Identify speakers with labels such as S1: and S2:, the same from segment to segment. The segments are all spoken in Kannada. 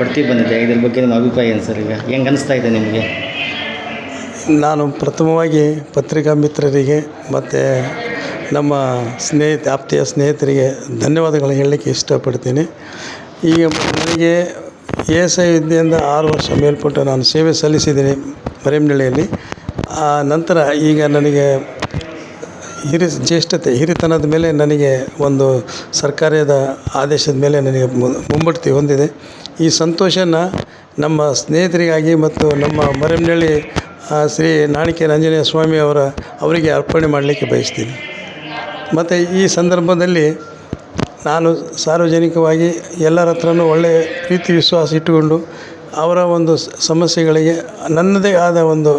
S1: ಬಡ್ತಿ ಬಂದಿದೆ ಇದ್ರ ಬಗ್ಗೆ ನಿಮ್ಮ ಅಭಿಪ್ರಾಯ ಏನು ಸರ್ ಈಗ? ಹೆಂಗೆ ಅನಿಸ್ತಾ ಇದೆ ನಿಮಗೆ?
S2: ನಾನು ಪ್ರಥಮವಾಗಿ ಪತ್ರಿಕಾ ಮಿತ್ರರಿಗೆ ಮತ್ತು ನಮ್ಮ ಸ್ನೇಹಿತ, ಆಪ್ತಿಯ ಸ್ನೇಹಿತರಿಗೆ ಧನ್ಯವಾದಗಳು ಹೇಳಲಿಕ್ಕೆ ಇಷ್ಟಪಡ್ತೀನಿ. ಈಗ ನನಗೆ ಎ ಎಸ್ ಐ ಹುದ್ದೆಯಿಂದ ಆರು ವರ್ಷ ಮೇಲ್ಪಟ್ಟು ನಾನು ಸೇವೆ ಸಲ್ಲಿಸಿದ್ದೀನಿ ಮರೇಮ್ನಳ್ಳಿಯಲ್ಲಿ ಆ ನಂತರ ಈಗ ನನಗೆ ಹಿರಿ ಜ್ಯೇಷ್ಠತೆ, ಹಿರಿತನದ ಮೇಲೆ ನನಗೆ ಒಂದು ಸರ್ಕಾರದ ಆದೇಶದ ಮೇಲೆ ನನಗೆ ಮುಂಬಡ್ತಿ ಹೊಂದಿದೆ. ಈ ಸಂತೋಷನ ನಮ್ಮ ಸ್ನೇಹಿತರಿಗಾಗಿ ಮತ್ತು ನಮ್ಮ ಮರೆಮ್ನಳ್ಳಿ ಶ್ರೀ ನಾಣಿಕೆ ಆಂಜನೇಯ ಸ್ವಾಮಿ ಅವರ ಅವರಿಗೆ ಅರ್ಪಣೆ ಮಾಡಲಿಕ್ಕೆ ಬಯಸ್ತೀನಿ. ಮತ್ತು ಈ ಸಂದರ್ಭದಲ್ಲಿ ನಾನು ಸಾರ್ವಜನಿಕವಾಗಿ ಎಲ್ಲರ ಹತ್ರನೂ ಒಳ್ಳೆಯ ಪ್ರೀತಿ, ವಿಶ್ವಾಸ ಇಟ್ಟುಕೊಂಡು ಅವರ ಒಂದು ಸಮಸ್ಯೆಗಳಿಗೆ ನನ್ನದೇ ಆದ ಒಂದು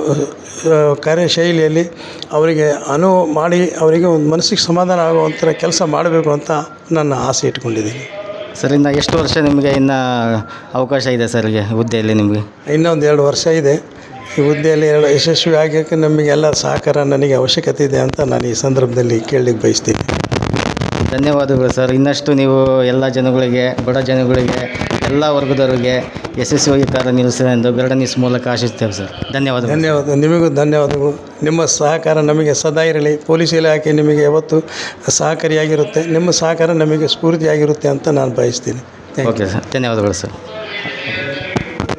S2: ಕಾರ್ಯಶೈಲಿಯಲ್ಲಿ ಅವರಿಗೆ ಅನುವು ಮಾಡಿ ಅವರಿಗೆ ಒಂದು ಮನಸ್ಸಿಗೆ ಸಮಾಧಾನ ಆಗುವಂಥ ಕೆಲಸ ಮಾಡಬೇಕು ಅಂತ ನನ್ನ ಆಸೆ ಇಟ್ಕೊಂಡಿದ್ದೀನಿ.
S1: ಸರ್ ಇನ್ನು ಎಷ್ಟು ವರ್ಷ ನಿಮಗೆ ಇನ್ನು ಅವಕಾಶ ಇದೆ ಸರ್ ಈಗ ಹುದ್ದೆಯಲ್ಲಿ ನಿಮಗೆ?
S2: ಇನ್ನೊಂದು ಎರಡು ವರ್ಷ ಇದೆ. ಈ ಹುದ್ದೆಯಲ್ಲಿ ಎರಡು ಯಶಸ್ವಿ ಆಗಕ್ಕೆ ನಮಗೆಲ್ಲ ಸಹಕಾರ ನನಗೆ ಅವಶ್ಯಕತೆ ಇದೆ ಅಂತ ನಾನು ಈ ಸಂದರ್ಭದಲ್ಲಿ ಕೇಳಲಿಕ್ಕೆ ಬಯಸ್ತೀನಿ.
S1: ಧನ್ಯವಾದಗಳು ಸರ್. ಇನ್ನಷ್ಟು ನೀವು ಎಲ್ಲ ಜನಗಳಿಗೆ ಬಡ ಜನಗಳಿಗೆ ಎಲ್ಲ ವರ್ಗದವರಿಗೆ ಯಶಸ್ವಿಯಾಗಿ ಕಾರ್ಯನಿರ್ವಹಿಸಿ ಎಂದು ಗರುಡ ನ್ಯೂಸ್ ಮೂಲಕ ಆಶಿಸ್ತೇವೆ ಸರ್. ಧನ್ಯವಾದಗಳು
S2: ಧನ್ಯವಾದ ನಿಮಗೂ ಧನ್ಯವಾದಗಳು. ನಿಮ್ಮ ಸಹಕಾರ ನಮಗೆ ಸದಾ ಇರಲಿ. ಪೊಲೀಸ್ ಇಲಾಖೆ ನಿಮಗೆ ಯಾವತ್ತು ಸಹಕಾರಿಯಾಗಿರುತ್ತೆ. ನಿಮ್ಮ ಸಹಕಾರ ನಮಗೆ ಸ್ಫೂರ್ತಿಯಾಗಿರುತ್ತೆ ಅಂತ ನಾನು ಬಯಸ್ತೀನಿ. Thank you
S1: okay sir. ಧನ್ಯವಾದಗಳು ಸರ್.